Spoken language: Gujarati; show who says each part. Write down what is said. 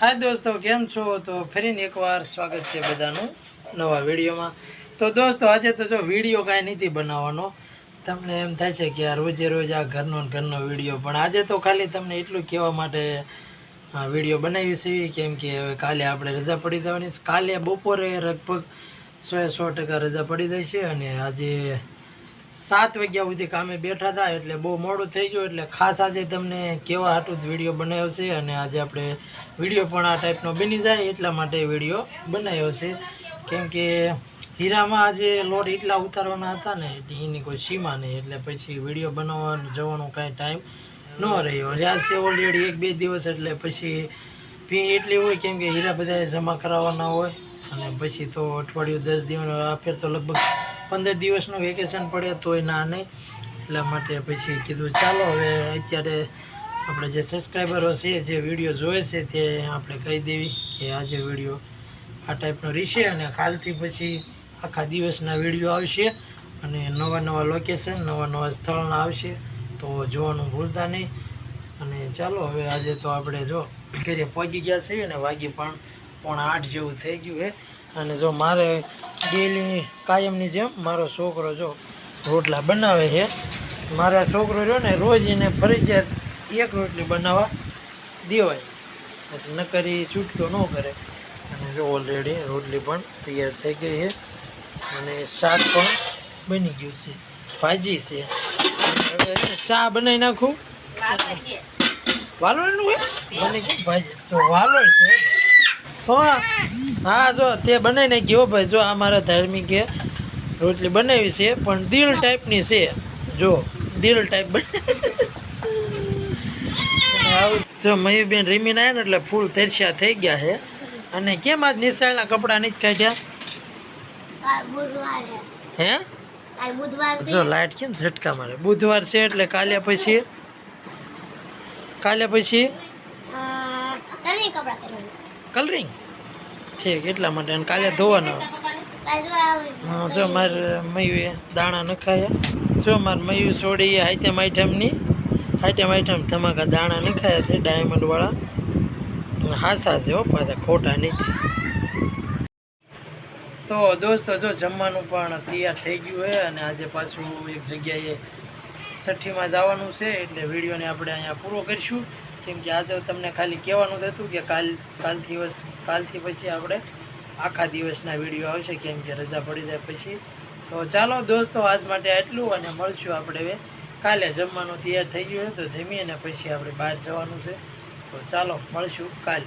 Speaker 1: હા દોસ્તો, કેમ છો? તો ફરીને એકવાર સ્વાગત છે બધાનું નવા વિડીયોમાં. તો દોસ્તો, આજે તો જો વીડિયો કાંઈ નથી બનાવવાનો. તમને એમ થાય છે કે આ રોજે રોજ આ ઘરનો ઘરનો વીડિયો, પણ આજે તો ખાલી તમને એટલું કહેવા માટે વીડિયો બનાવી છે, કેમ કે હવે કાલે આપણે રજા પડી જવાની કાલે બપોરે લગભગ સો સો ટકા રજા પડી જાય છે અને આજે સાત વાગ્યા સુધી કામે બેઠા હતા એટલે બહુ મોડું થઈ ગયું. એટલે ખાસ આજે તમને કેવા હાટું વીડિયો બનાવ્યો છે અને આજે આપણે વીડિયો પણ આ ટાઈપનો બની જાય એટલા માટે વીડિયો બનાવ્યો છે. કેમ કે હીરામાં આજે લોડ એટલા ઉતારવાના હતા ને એની કોઈ સીમા નહીં. એટલે પછી વીડિયો બનાવવા જવાનો કાંઈ ટાઈમ ન રહ્યો. જ્યાં ઓલરેડી એક બે દિવસ, એટલે પછી ફી એટલી હોય કેમ કે હીરા બધાએ જમા કરાવવાના હોય. અને પછી તો અઠવાડિયું દસ દિવસ, આ ફેર તો લગભગ પંદર દિવસનું વેકેશન પડે તોય ના નહીં. એટલા માટે પછી કીધું, ચાલો હવે અત્યારે આપણે જે સબસ્ક્રાઈબરો છે, જે વીડિયો જોવે છે તે આપણે કહી દેવી કે આજે વીડિયો આ ટાઈપનો રહેશે અને કાલથી પછી આખા દિવસના વીડિયો આવશે અને નવા નવા લોકેશન નવા નવા સ્થળના આવશે. તો જોવાનું ભૂલતા નહીં. અને ચાલો હવે આજે તો આપણે જો ઘરે પહોંચી ગયા છીએ અને વાગી પણ, પોણા આઠ જેવું થઈ ગયું છે. અને જો મારે ડેલી કાયમની જેમ મારો છોકરો જો રોટલા બનાવે છે. મારા છોકરો રહ્યો ને રોજ એને ફરજિયાત એક રોટલી બનાવવા દેવાય. એટલે નકરી છૂટકો ન કરે. અને જો ઓલરેડી રોટલી પણ તૈયાર થઈ ગઈ છે. અને શાક પણ બની ગયું છે. ભાજી છે. હવે ચા બનાવી નાખું. વાલોળનું હે? બની ગયું ભાજી. તો વાલોળ છે. હા. હા જો તે બનાવી નાખી હો ભાઈ. જો આ મારા ધાર્મિકે રોટલી બનાવી છે પણ દિલ ટાઈપની છે. જો દિલ ટાઈપ આવું. જો મયુબેન રમીને આવ્યા ને એટલે ફૂલ તરસ્યા થઈ ગયા છે. અને કેમ આજ નિશાળના કપડાં નથી કાઢ્યા? હે? જો લાઈટ કેમ ઝટકા મારે? બુધવાર છે એટલે કાલે પછી? કાલે પછી? કલરિંગ ઠીક એટલા માટે અને કાલે ધોવાના. હા, જો મારે મયુએ દાણા નખાયા. જો મારે મયુ છોડી આઈટમ આઈટમની આઈટમ આઈટમ ધમાકા દાણા નખાયા છે ડાયમંડવાળા હાસા છે હો પાછા ખોટા નથી. તો દોસ્તો, જો જમવાનું પણ તૈયાર થઈ ગયું છે અને આજે પાછું એક જગ્યાએ છઠ્ઠીમાં જવાનું છે એટલે વિડીયોને આપણે અહીંયા પૂરો કરીશું. કેમ કે આજે તમને ખાલી કહેવાનું જ હતું કે કાલ, કાલથી કાલથી પછી આપણે આખા દિવસના વીડિયો આવશે, કેમ કે રજા પડી જાય પછી. તો ચાલો દોસ્તો, આજ માટે આટલું અને મળશું આપણે હવે. કાલે જમવાનું તૈયાર થઈ ગયું છે, તો જમીએ ને પછી આપણે બહાર જવાનું છે. તો ચાલો, મળશું કાલે.